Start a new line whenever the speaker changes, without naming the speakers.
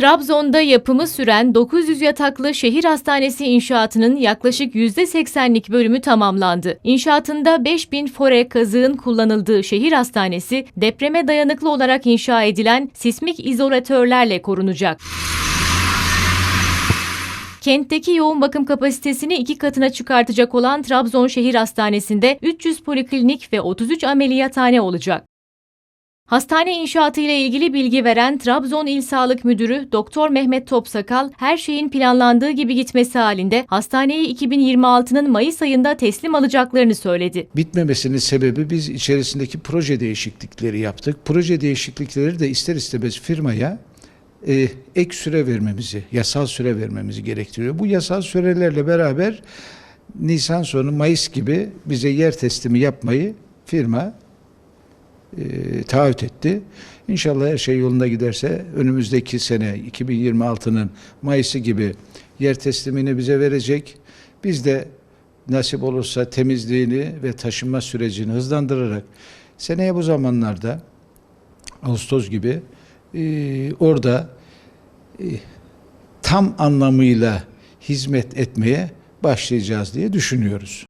Trabzon'da yapımı süren 900 yataklı şehir hastanesi inşaatının yaklaşık %80'lik bölümü tamamlandı. İnşaatında 5000 fore kazığın kullanıldığı şehir hastanesi depreme dayanıklı olarak inşa edilen sismik izolatörlerle korunacak. Kentteki yoğun bakım kapasitesini iki katına çıkartacak olan Trabzon Şehir Hastanesi'nde 300 poliklinik ve 33 ameliyathane olacak. Hastane inşaatı ile ilgili bilgi veren Trabzon İl Sağlık Müdürü Doktor Mehmet Topsakal, her şeyin planlandığı gibi gitmesi halinde hastaneyi 2026'nın Mayıs ayında teslim alacaklarını söyledi.
Bitmemesinin sebebi biz içerisindeki proje değişiklikleri yaptık. Proje değişiklikleri de ister istemez firmaya e, ek süre vermemizi, yasal süre vermemizi gerektiriyor. Bu yasal sürelerle beraber Nisan sonu Mayıs gibi bize yer teslimi yapmayı firma e, taahhüt etti. İnşallah her şey yolunda giderse önümüzdeki sene 2026'nın Mayıs'ı gibi yer teslimini bize verecek. Biz de nasip olursa temizliğini ve taşınma sürecini hızlandırarak seneye bu zamanlarda Ağustos gibi e, orada e, tam anlamıyla hizmet etmeye başlayacağız diye düşünüyoruz.